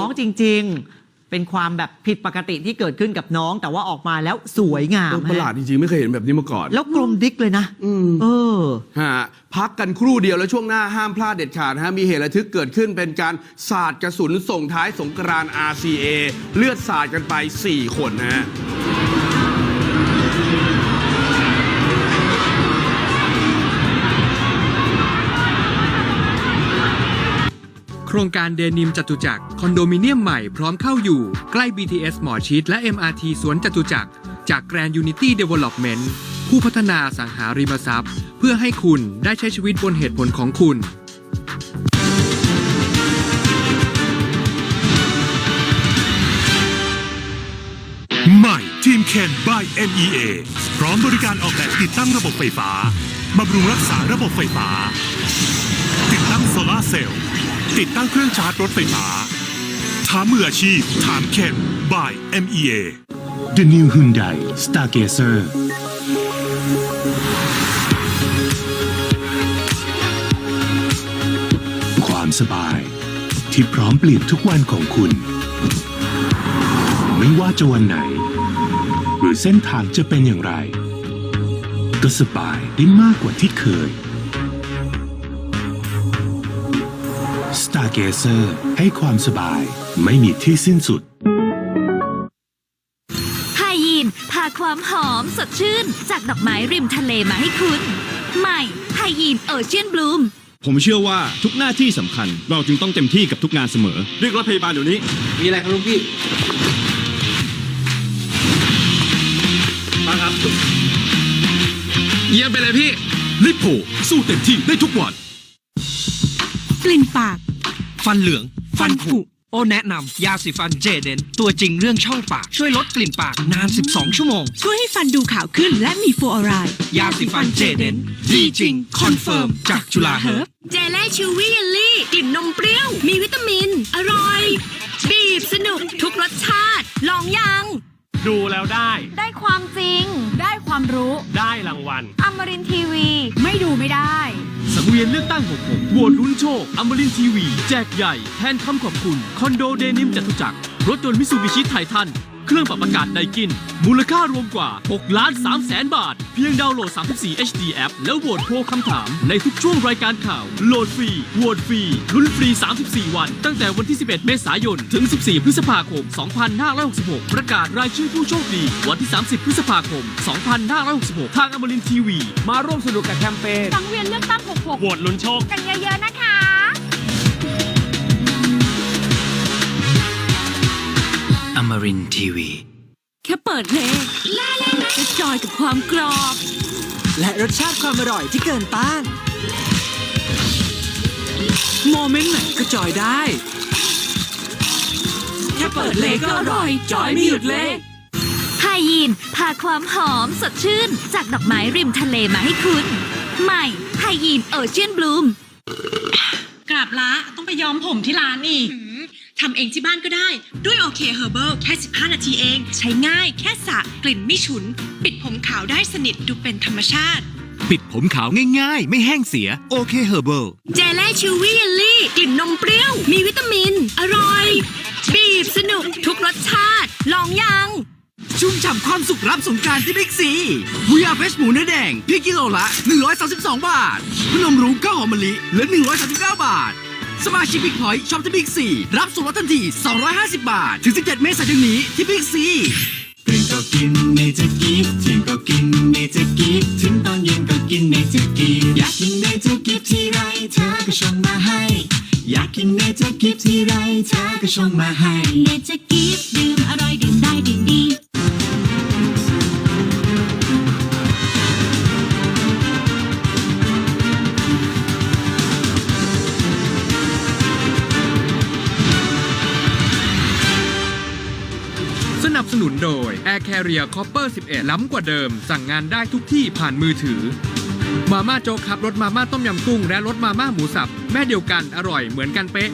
น้องจริง ๆ เป็นความแบบผิดปกติที่เกิดขึ้นกับน้อง แต่ว่าออกมาแล้วสวยงามเออประหลาดจริงๆ ไม่เคยเห็นแบบนี้มาก่อนแล้วกลมดิกเลยนะอืมเออ ฮะพักกันครู่เดียวแล้วช่วงหน้าห้ามพลาดเด็ดขาดนะฮะมีเหตุระทึกเกิดขึ้นเป็นการสาดกระสุนส่งท้ายสงกรานต์ RCA เลือดสาดกันไป 4 คนนะฮะ รงการเดนิมจตุจักรคอนโดมิเนียมใหม่พร้อมเข้าอยู่ใกล้ BTS หมอชิดและ MRT สวนจตุจักรจาก Grand Unity Development ผู้พัฒนาสังหาริมทรัพย์ เพื่อให้คุณได้ใช้ชีวิตบนเหตุผลของคุณ ใหม่ทีมเคน by NEA พร้อมบริการออกแบบติดตั้งระบบไฟฟ้าบำรุงรักษาระบบไฟฟ้า ติดตั้งโซลาเซลล์ ติดตั้งเครื่องชาร์จรถไฟฟ้าถามมืออาชีพ ถามเคน by NEA The New Hyundai Stargazer ความสบายที่พร้อมเปลี่ยนทุกวันของคุณ ไม่ว่าจะวันไหน หรือเส้นทางจะเป็นอย่างไร ก็สบายได้มากกว่าที่เคย Stargazer ให้ความสบายไม่มีที่สิ้นสุดไฮยีนพาความหอมสดชื่น จากดอกไม้ริมทะเลมาให้คุณ ใหม่ไฮยีนโอเชียนบลูมผมเชื่อว่าทุกหน้าที่สำคัญ เราจึงต้องเต็มที่กับทุกงานเสมอ เรียกรถพยาบาลเดี๋ยวนี้ มีอะไรครับลุงพี่มาครับ เยี่ยมไปเลยพี่ลิปโพสู้เต็มที่ได้ทุกวัน กลิ่นปาก ฟันเหลือง ฟันผุ โอแนะนำยาสีฟันเจเดนตัวจริงเรื่องช่องปาก ช่วยลดกลิ่นปากนาน 12 ชั่วโมง ช่วยให้ฟันดูขาวขึ้นและมีฟลูออไรด์ยาสีฟันเจเดนดีจริง คอนเฟิร์ม จากจุฬาเฮิร์บเจเล่ชิววี่เยลลี่กลิ่นนมเปรี้ยว มีวิตามิน อร่อย บีบสนุกทุกรสชาติ ลองยัง ดูแล้วได้ ได้ความจริง ได้ความรู้ ได้รางวัลอมรินทีวี ไม่ดูไม่ได้ สังเวียนเลือกตั้ง66โหวตลุ้นโชคอมรินทีวี แจกใหญ่ แทนคำขอบคุณ คอนโดเดนิมจตุจักร รถยนต์มิสูบิชิไททัน เครื่องปรับอากาศไดกิน มูลค่ารวมกว่า 6 ล้าน3แสนบาท เพียงดาวน์โหลด 34 HD App แล้วโหวตโพลคำถาม ในทุกช่วงรายการข่าว โหลดฟรี โหวตฟรี ลุ้นฟรี 34 วัน ตั้งแต่วันที่ 11 เมษายน ถึง 14 พฤษภาคม 2566 ประกาศรายชื่อผู้โชคดี วันที่ 30 พฤษภาคม 2566 ทางอมรินทีวี มาร่วมสนุกกับแคมเปญสังเวียนเลือกตั้งโหวตลุ้นโชค66กันเยอะๆนะคะ รินทีวี แค่เปิดเพลงจะจอยกับความกรอบ และรสชาติความอร่อยที่เกินต้าน โมเมนต์ไหนก็จอยได้ แค่เปิดเลยก็อร่อย จอยไม่หยุดเลย ไฮยีนพาความหอมสดชื่น จากดอกไม้ริมทะเลมาให้คุณ ใหม่ไฮยีนโอเชียนบลูมกราบละต้องไปย้อมผมที่ร้านอีก ทำเองที่บ้านก็ได้ ด้วยโอเคเฮอร์เบิลแค่ 15 นาทีเอง ใช้ง่ายแค่สระกลิ่นไม่ฉุน ปิดผมขาวได้สนิทดูเป็นธรรมชาติ ปิดผมขาวง่ายๆ ไม่แห้งเสียโอเคเฮอร์เบิลเจเล่ชิววี่เยลลี่กลิ่นนมเปรี้ยว มีวิตามิน อร่อย บีบสนุกทุกรสชาติ ลองยังชุ่มฉ่ำความสุขรับสงกรารที่บิ๊กซีวีอาเฟชหมูเนื้อแดงพี่กิโลละ 132 บาทพนมรุ้งข้าวหอมมะลิเหลือ 139 บาท สมาชิกบิ๊กพอยต์ช็อปที่บิ๊กซีรับส่วนลดทันที 250 บาท ถึง 17 เมษายนนี้ที่บิ๊กซีกลิ่นก็กินเนเจอร์กิฟถึงก็กินเนเจอร์กิฟถึงตอนเย็นก็กินเนเจอร์กิฟอยากกินเนเจอร์กิฟที่ไรเธอก็ชงมาให้ อยากกินเนเจอร์กิฟที่ไรเธอก็ชงมาให้เนเจอร์กิฟดื่มอร่อย นับสนุนโดย Air Carrier Copper 11 ล้ำกว่าเดิม สั่งงานได้ทุกที่ผ่านมือถือ มาม่าโจ๊กครับรสมาม่าต้มยำกุ้ง และรสมาม่าหมูสับ แม่เดียวกันอร่อยเหมือนกันเป๊ะ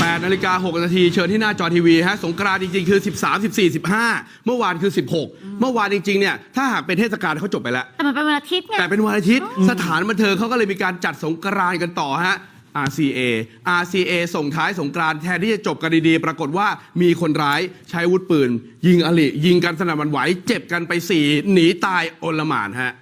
8นาฬิกา6นาทีเชิญที่หน้าจอทีวีฮะสงกรานต์จริง ๆ คือ 13 14 15 เมื่อวานคือ 16 เมื่อวานจริง ๆ เนี่ย ถ้าหากเป็นเทศกาลเขาจบไปแล้ว แต่มันเป็นวันอาทิตย์ไง แต่เป็นวันอาทิตย์ สถานบันเทิงเขาก็เลยมีการจัดสงกรานต์กันต่อฮะ RCA RCA ส่งท้ายสงกรานต์แทนที่จะจบกันดีๆ ปรากฏว่ามีคนร้ายใช้วุธปืน ยิงอลิยิงกันสนั่นหวันไหว เจ็บกันไปสี่หนีตายโอลหมานฮะ